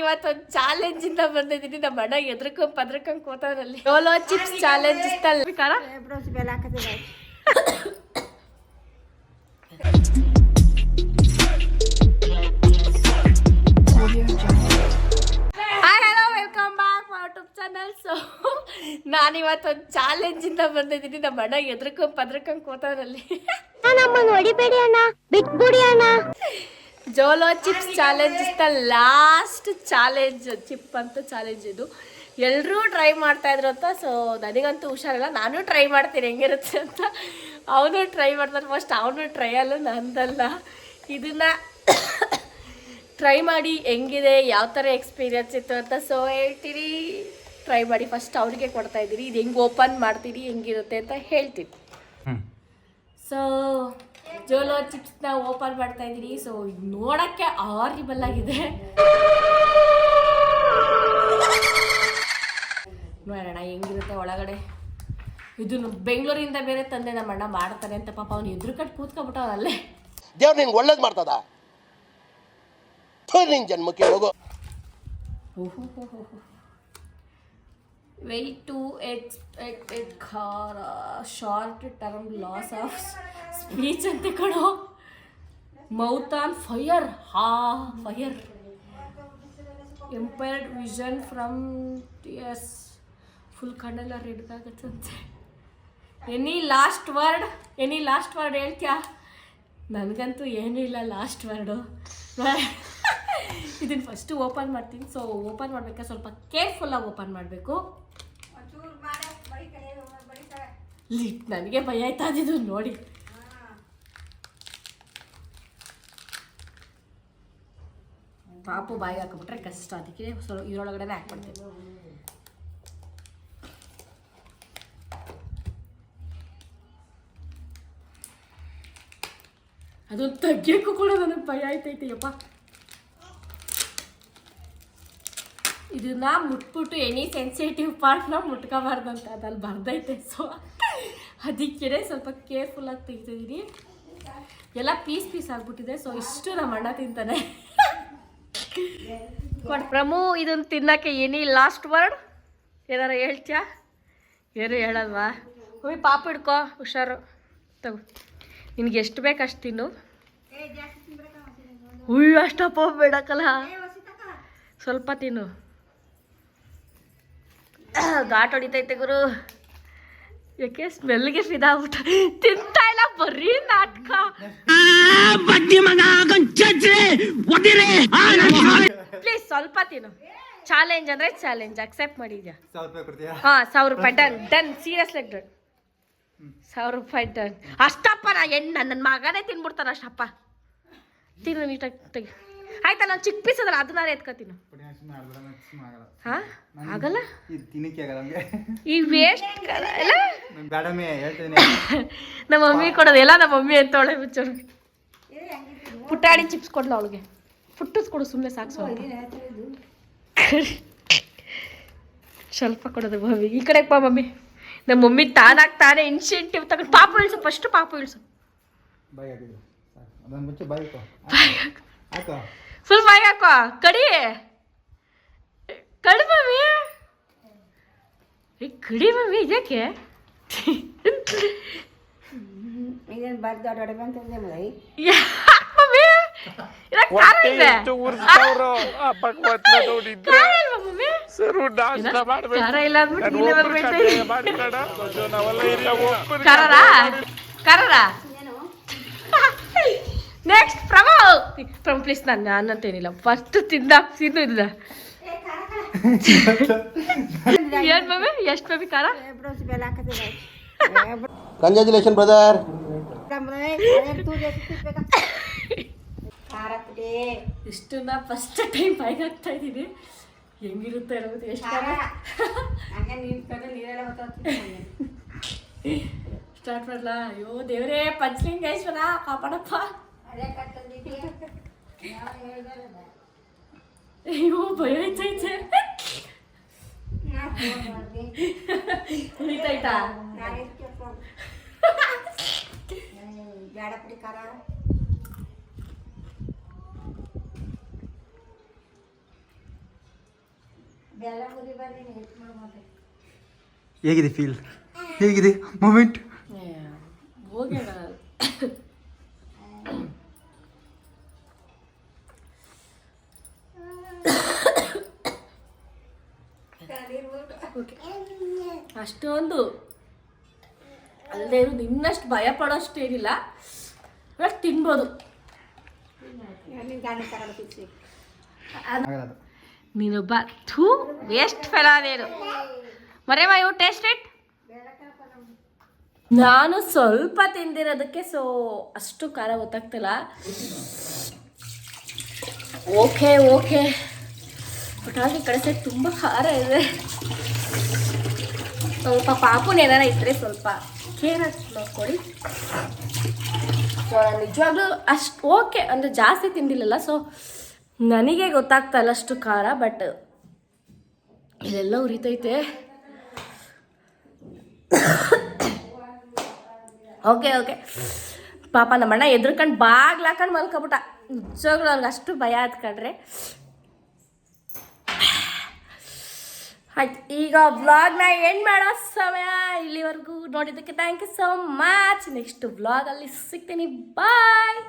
ಇವತ್ತೊಂದು ಚಾಲೆಂಜ್ ಇಂದ ಬಂದಿದ್ದೀನಿ. ನಮ್ಮ ಅಣ್ಣ ಎದ್ರಕೊಂಡ್ ಪದ್ರಕೊಂಡ್ ಕೂತವ್ರಲ್ಲಿ. ಯೋಲೋ ಚಿಪ್ಸ್ ಚಾಲೆಂಜ್ ಕಾರ ಸೊ ನಾನು ಇವತ್ತೊಂದು ಚಾಲೆಂಜ್ ಇಂದ ಬಂದಿದ್ದೀನಿ. ನಮ್ಮ ಅಣ್ಣ ಎದ್ರಕೊಂಡ್ ಪದ್ರಕೊಂಡ್ ಕೂತವ್ರಲ್ಲಿ. ನಮ್ಮನ್ನ ಹೊಡಿಬೇಡಿ ಅಣ್ಣ. ಬಿಟ್ಬಿಡಿ ಅಣ್ಣ. Jolo chips challenge the last challenge chip ಅಂತ ಚಾಲೆಂಜ್ ಇದು. ಎಲ್ಲರೂ ಟ್ರೈ ಮಾಡ್ತಾ ಇದ್ರು ಅಂತ ಸೊ ನನಗಂತೂ ಹುಷಾರಿಲ್ಲ. ನಾನು ಟ್ರೈ ಮಾಡ್ತೀನಿ ಹೆಂಗಿರುತ್ತೆ ಅಂತ. ಅವನು ಟ್ರೈ ಮಾಡ್ತಾನೆ ಫಸ್ಟ್ ಅವನು ಅಲ್ಲ ನಂದಲ್ಲ. ಇದನ್ನ ಟ್ರೈ ಮಾಡಿ ಹೆಂಗಿದೆ ಯಾವ ಥರ ಎಕ್ಸ್ಪೀರಿಯನ್ಸ್ ಇತ್ತು ಅಂತ ಸೊ ಹೇಳ್ತೀನಿ. ಟ್ರೈ ಮಾಡಿ ಫಸ್ಟ್ ಅವ್ರಿಗೆ ಕೊಡ್ತಾ ಇದ್ದೀರಿ ಇದು ಹೆಂಗೆ ಓಪನ್ ಮಾಡ್ತೀರಿ ಹೆಂಗಿರುತ್ತೆ ಅಂತ ಹೇಳ್ತೀನಿ. ಸೊ ಜೋಲೋ ಚಿಪ್ಸ್ನ ಓಪನ್ ಮಾಡ್ತಾ ಇದ್ದೀನಿ. ಸೊ ನೋಡಕ್ಕೆ ಆರಿಬಲ್ ಆಗಿದೆ. ನೋಡೋಣ ಹೆಂಗಿರುತ್ತೆ ಒಳಗಡೆ. ಇದನ್ನು ಬೆಂಗಳೂರಿಂದ ಬೇರೆ ತಂದೆ ನಮ್ಮ ಅಣ್ಣ ಮಾಡ್ತಾರೆ ಅಂತ ಪಾಪ ಅವ್ನು ಎದುರು ಕಟ್ಟು ಕೂತ್ಕೊಂಡ್ಬಿಟ್ಟ ಅಲ್ಲೇ. ದೇವ್ರು ನಿಂಗೆ ಒಳ್ಳೇದು ಮಾಡ್ತದ? ಜನ್ಮಕ್ಕೆ ಹೋಗು. ವೆಯ್ಟ್ ಟು ಎಕ್ಸ್ಪೆಕ್ಟೆಡ್ ಖಾರ short term loss of speech ಅಂತ ಕಣೋ. ಮೌತ್ ಆನ್ ಫೈರ್ ಹಾ ಫೈರ್ ಎಂಪೈರ್ಡ್ ವಿಷನ್ ಫ್ರಮ್ ಎಸ್ ಫುಲ್ ಕಣ್ಣೆಲ್ಲ ರೆಡ್ಗಾಗತ್ತಂತೆ any last word any last word ಹೇಳ್ತೀಯಾ? ನನಗಂತೂ ಏನೂ ಇಲ್ಲ ಲಾಸ್ಟ್ ವರ್ಡು ಇದನ್ನು ಫಸ್ಟು ಓಪನ್ ಮಾಡ್ತೀನಿ. ಸೊ ಓಪನ್ ಮಾಡಬೇಕಾ ಸ್ವಲ್ಪ ಕೇರ್ಫುಲ್ಲಾಗಿ ಓಪನ್ ಮಾಡಬೇಕು. ಲಿಟ್ ನನಗೆ ಭಯ ಆಯ್ತಾ ಇದು ನೋಡಿ. ಪಾಪು ಬಾಯಿಗೆ ಹಾಕ್ಬಿಟ್ರೆ ಕಷ್ಟ, ಅದಕ್ಕೆ ಸ್ವಲ್ಪ ಇದರೊಳಗಡೆ ಹಾಕ್ಬಿಡ್ತೀನಿ. ಅದು ತೆಗಿಯೋಕ್ಕೂ ಕೂಡ ನನಗೆ ಭಯ ಆಯ್ತೈತೆ ಯಪ್ಪ ಇದನ್ನ ಮುಟ್ಬಿಟ್ಟು ಎನಿ ಸೆನ್ಸಿಟಿವ್ ಪಾರ್ಟ್ನ ಮುಟ್ಕೋಬಾರ್ದಂತ ಅದಲ್ಲಿ ಬರ್ದೈತೆ ಸೊ ಅದಕ್ಕೆ ಸ್ವಲ್ಪ ಕೇರ್ಫುಲ್ಲಾಗಿ ತೆಗಿತಿದ್ದೀನಿ ಎಲ್ಲ ಪೀಸ್ ಪೀಸ್ ಆಗ್ಬಿಟ್ಟಿದೆ ಸೊ ಇಷ್ಟು ನಮ್ಮ ಅಣ್ಣ ತಿಂತಾನೆ. ಕೊಡ್, ಪ್ರಮು ಇದನ್ನು ತಿನ್ನಕ್ಕೆ ಏನಿ ಲಾಸ್ಟ್ ವರ್ಡ್ ಏನಾರ ಹೇಳ್ತೀಯಾ? ಏನು ಹೇಳಲ್ವಾ? ಹೋಗಿ ಪಾಪ ಇಡ್ಕೋ ಹುಷಾರು. ತಗೋ. ನಿನಗೆ ಎಷ್ಟು ಬೇಕು ಅಷ್ಟು ತಿನ್ನು. ಉಯ್ಯು ಅಷ್ಟಪ್ಪ ಬೇಡಕ್ಕಲ್ಲ. ಸ್ವಲ್ಪ ತಿನ್ನು. ಘಾಟ್ ಹೊಡಿತೈತೆ ಗುರು. ಯಾಕೆ ಸ್ಮೆಲ್ಗೆ ಫಿದಾಗ್ಬಿಟ್ಟ ತಿಂತಾ ಇಲ್ಲ ಬರೀ ನಾಟಕ. ಪ್ಲೀಸ್ ಸ್ವಲ್ಪ ತಿನ್ನು. ಚಾಲೆಂಜ್ ಅಂದ್ರೆ ಚಾಲೆಂಜ್ ಅಕ್ಸೆಪ್ಟ್ ಮಾಡಿದ್ಯಾ? ಹಾ ಸಾವಿರ ರೂಪಾಯಿ done done serious like done ಸಾವಿರ ರೂಪಾಯಿ ಡನ್ ಅಷ್ಟಪ್ಪ ನಾ ಹೆಣ್ಣು ನನ್ನ ಮಗನೇ ತಿನ್ಬಿಡ್ತಾನ ಅಷ್ಟಪ್ಪ. ತಿನ್ನು ನೀಟಾಗಿ ತೆಗಿ. ಆಯ್ತಾ ನಾನು ಚಿಕ್ಕ ಪೀಸ್ ಅದಲ್ಲ ಅದನ್ನ ಎತ್ಕೋತೀನಿ. ಹಾ? ಆಗಲ್ಲ? ಈ ವೇಸ್ಟ್ ನಮ್ಮ ಮಮ್ಮಿ ಕೊಡೋದು ಎಲ್ಲ ನಮ್ಮ ಮಮ್ಮಿ ಅಂತೊಳೆ ಬಿಚ್ಚೋರು ಪುಟಾಣಿ ಚಿಪ್ಸ್ ಕೊಡ್ಲ ಅವಳಿಗೆ. ಪುಟ್ಟಸ್ ಕೊಡು ಸುಮ್ಮನೆ ಸಾಕು ಸ್ವಲ್ಪ. ಕೊಡೋದು ಮಮ್ಮಿ. ಈ ಕಡೆ ಪಾ ಮಮ್ಮಿ. ನಮ್ಮ ಮಮ್ಮಿ ತಾನಾಗಿ ತಾನೇ ಇನ್ಸೆಂಟಿವ್ ತಗೊಂಡು ಪಾಪು ಇಳಿಸು ಫಸ್ಟ್ ಪಾಪು ಇಳಿಸು. ಬಾಯ್ ಬಾಯ್ ಫುಲ್ ಬಾಯ್ ಹಾಕೋ? ಕಡಿ. ಕಡಿ ಮಮ್ಮಿ ಏ ಕಡಿ ಮಮ್ಮಿ ಇದಕ್ಕೆ ಇದೇನು ಬರ್ದು ದೊಡ್ಡ ಬಂತಂದ್ರೆ ಮೈ ಮಮ್ಮಿ ಇದಕ್ಕೆ ಖಾರ ಇದೆ. ಖಾರ ಇಲ್ವಾ ಮಮ್ಮಿ ಖಾರ ಇಲ್ಲ ಅಂದ್ಬಿಟ್ಟು ನೀನೇ ಬರ್ಬೇಕು ಕರರಾ ಕರರಾ ನೆಕ್ಸ್ಟ್ ಪ್ರಭು. ಪ್ರಭು ಪ್ಲೀಸ್ ನಾನು ನಾನಂತೇನಿಲ್ಲ ಫಸ್ಟ್ ತಿಂದ ತಿಂದು ಇಲ್ಲ. ಏನ್ ಮಮ್ಮಿ? ಎಷ್ಟು ಮಮ್ಮಿ ಖಾರ? ಕಂಗ್ರ್ಯಾಚುಲೇಷನ್ ಬ್ರದರ್ ಇಷ್ಟು ನಾ ಇಷ್ಟನ್ನ ಫಸ್ಟ್ ಟೈಮ್ ಬಾಯಿಗೆ ಹಾಕ್ತಾ ಇದ್ದೀನಿ. ಹೆಂಗಿರುತ್ತೆ ಅನ್ನೋದು ಎಷ್ಟು ಸ್ಟಾರ್ಟ್ ಮಾಡಲಾ? ಅಯ್ಯೋ ದೇವರೇ ಪಂಚಲಿಂಗೇಶ್ವರ ಕಾಪಾಡಪ್ಪ. ಅಯ್ಯೋ ಭಯ ಆಯ್ತೈತೆ ಉಳಿತೈತಾ ಬೇಡ ಪುಡಿ ಖಾರ ಬೆಲ್ಲ ಮುರಿ ಬಂದಿನಿ ಹೆಚ್ಚು ಮಾಡ್ಬೋದು ಹೇಗಿದೆ ಫೀಲ್ ಹೇಗಿದೆ ಮೂಮೆಂಟ್ ಹೋಗ್ಯಾಡ ಅಷ್ಟೊಂದು. ಅಲ್ಲದೆ ಇರೋದು ಇನ್ನಷ್ಟು ಭಯ ಪಡೋಷ್ಟು ಏನಿಲ್ಲ. ಬಟ್ ತಿನ್ಬೋದು. ನೀನೊಬ್ಬ ಥೂ ವೇಸ್ಟ್ ಫೆಲ ಅದೇನು ಮರೇಮ ಇವು ಟೇಸ್ಟ್ ಇಟ್ ನಾನು ಸ್ವಲ್ಪ ತಿಂದಿರೋದಕ್ಕೆ ಸೊ ಅಷ್ಟು ಖಾರ ಗೊತ್ತಾಗ್ತಿಲ್ಲ ಓಕೆ ಓಕೆ ಬಟ್ ಹಾಗೆ ಕಡೆ ಸೈಡ್ ತುಂಬ ಖಾರ ಇದೆ. ಸ್ವಲ್ಪ ಪಾಪುನ ಏನಾರ ಇದ್ರೆ ಸ್ವಲ್ಪ ಕೇರ್ ನೋಡ್ಕೊಡಿ. ಸೊ ನಾನು ನಿಜವಾಗ್ಲೂ ಅಷ್ಟು ಓಕೆ ಅಂದರೆ ಜಾಸ್ತಿ ತಿಂದಿಲ್ಲಲ್ಲ ಸೊ ನನಗೆ ಗೊತ್ತಾಗ್ತಾ ಇಲ್ಲ ಅಷ್ಟು ಖಾರ ಬಟ್ ಇಲ್ಲೆಲ್ಲ ಉರಿತೈತೆ. ಓಕೆ ಓಕೆ ಪಾಪ ನಮ್ಮಣ್ಣ ಎದ್ರಕಂಡು ಬಾಗ್ಲಾಕಂಡು ಮಲ್ಕೊಬಿಟ್ಟ. ನಿಜವಾಗ್ಲೂ ಅವ್ನಿಗೆ ಅಷ್ಟು ಭಯ ಆದ್ಕೊಂಡ್ರೆ ಆಯ್ತು, ಈಗ ವ್ಲಾಗ್ನ ಎಂಡ್ ಮಾಡೋ ಸಮಯ ಇಲ್ಲಿವರೆಗೂ ನೋಡಿದ್ದಕ್ಕೆ thank you so much next ವ್ಲಾಗಲ್ಲಿ ಸಿಗ್ತೀನಿ. ಬಾಯ್